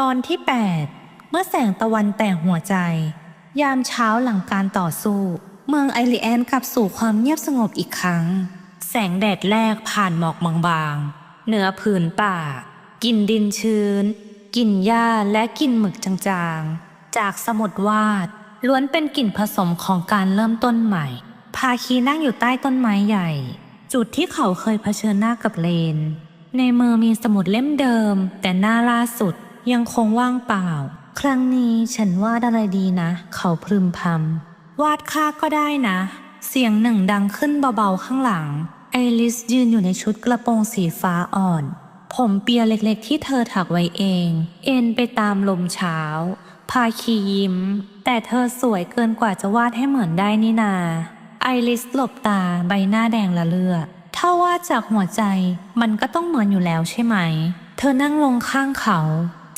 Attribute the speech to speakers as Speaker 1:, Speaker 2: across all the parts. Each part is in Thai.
Speaker 1: ตอนที่ 8 เมื่อแสงตะวันแตกหัวใจ ยามเช้าหลังการต่อสู้ เมืองไอริแอนกลับสู่ความเงียบสงบอีกครั้ง แสงแดดแรกผ่านหมอกบางๆเหนือผืนป่า กินดินชื้น กินหญ้าและกินหมึกจางๆ จากสมุดวาด ล้วนเป็นกลิ่นผสมของการเริ่มต้นใหม่ พาคีนั่งอยู่ใต้ต้นไม้ใหญ่ จุดที่เขาเคยเผชิญหน้ากับเลน ในมือมีสมุดเล่มเดิม แต่หน้าล่าสุด ยังคงว่างเปล่า ครั้งนี้ฉันวาดอะไรดีนะ เขาพรึมพำวาดข้าก็ได้นะ เสียงหนึ่งดังขึ้นเบาๆข้างหลัง ไอริสยืนอยู่ในชุดกระโปรงสีฟ้าอ่อน ผมเปียเล็กๆที่เธอถักไว้เอง เอ็นไปตามลมเช้า พาคียิ้ม แต่เธอสวยเกินกว่าจะวาดให้เหมือนได้นี่นา ไอริสหลบตาใบหน้าแดงละเลือดถ้าวาดจากหัวใจมันก็ต้องเหมือนอยู่แล้วใช่ไหม เธอนั่งลงข้างเขา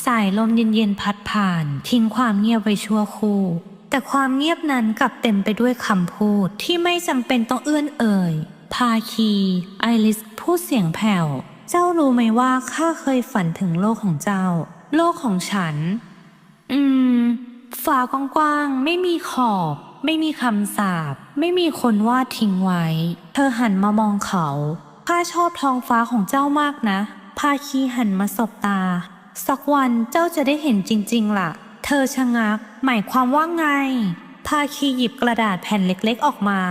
Speaker 1: สายลมเย็นๆพัดผ่าน ทิ้งความเงียบไว้ชั่วครู่ แต่ความเงียบนั้นกลับเต็มไปด้วยคำพูดที่ไม่จำเป็นต้องเอื้อนเอ่ย พาคี ไอริสพูดเสียงแผ่ว เจ้ารู้ไหมว่าข้าเคยฝันถึงโลกของเจ้า โลกของฉัน อืมฟ้ากว้างๆไม่มีขอบ ไม่มีคำสาปไม่มีคนวาดทิ้งไว้ เธอหันมามองเขาข้าชอบท้องฟ้าของเจ้ามากนะ พาคีหันมาสบตา สักวันเจ้าจะได้เห็นจริงๆล่ะ เธอชะงัก หมายความว่าไงพาคีหยิบกระดาษแผ่นเล็กๆออกมา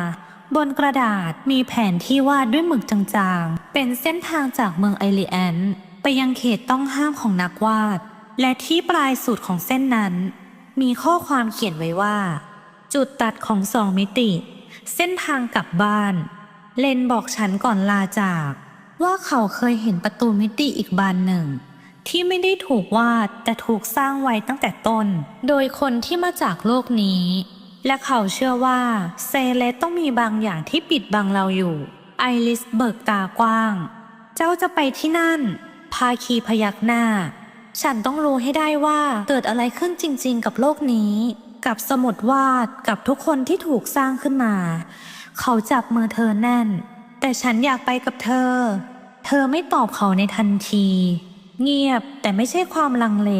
Speaker 1: บนกระดาษมีแผนที่วาดด้วยหมึกจางๆ เป็นเส้นทางจากเมืองไอริแอนไปยังเขตต้องห้ามของนักวาด และที่ปลายสุดของเส้นนั้น มีข้อความเขียนไว้ว่า จุดตัดของสองมิติ เส้นทางกลับบ้าน เลนบอกฉันก่อนลาจาก ว่าเขาเคยเห็นประตูมิติอีกบานหนึ่ง ที่ไม่ได้ถูกวาดแต่ถูกสร้างไว้ตั้งแต่ต้น โดยคนที่มาจากโลกนี้ และเขาเชื่อว่าเซเลสต้องมีบางอย่างที่ปิดบังเราอยู่ ไอริสเบิกตากว้าง เจ้าจะไปที่นั่น พาคีพยักหน้า ฉันต้องรู้ให้ได้ว่าเกิดอะไรขึ้นจริงๆ กับโลกนี้ กับสมุดวาดกับทุกคนที่ถูกสร้างขึ้นมา เขาจับมือเธอแน่น แต่ฉันอยากไปกับเธอ เธอไม่ตอบเขาในทันที เงียบแต่ไม่ใช่ความลังเล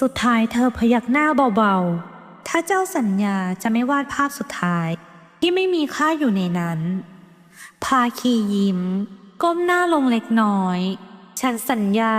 Speaker 1: สุดท้ายเธอพยักหน้าเบาๆ ถ้าเจ้าสัญญาจะไม่วาดภาพสุดท้าย ที่ไม่มีค่าอยู่ในนั้น พาคียิ้ม ก้มหน้าลงเล็กน้อย ฉันสัญญา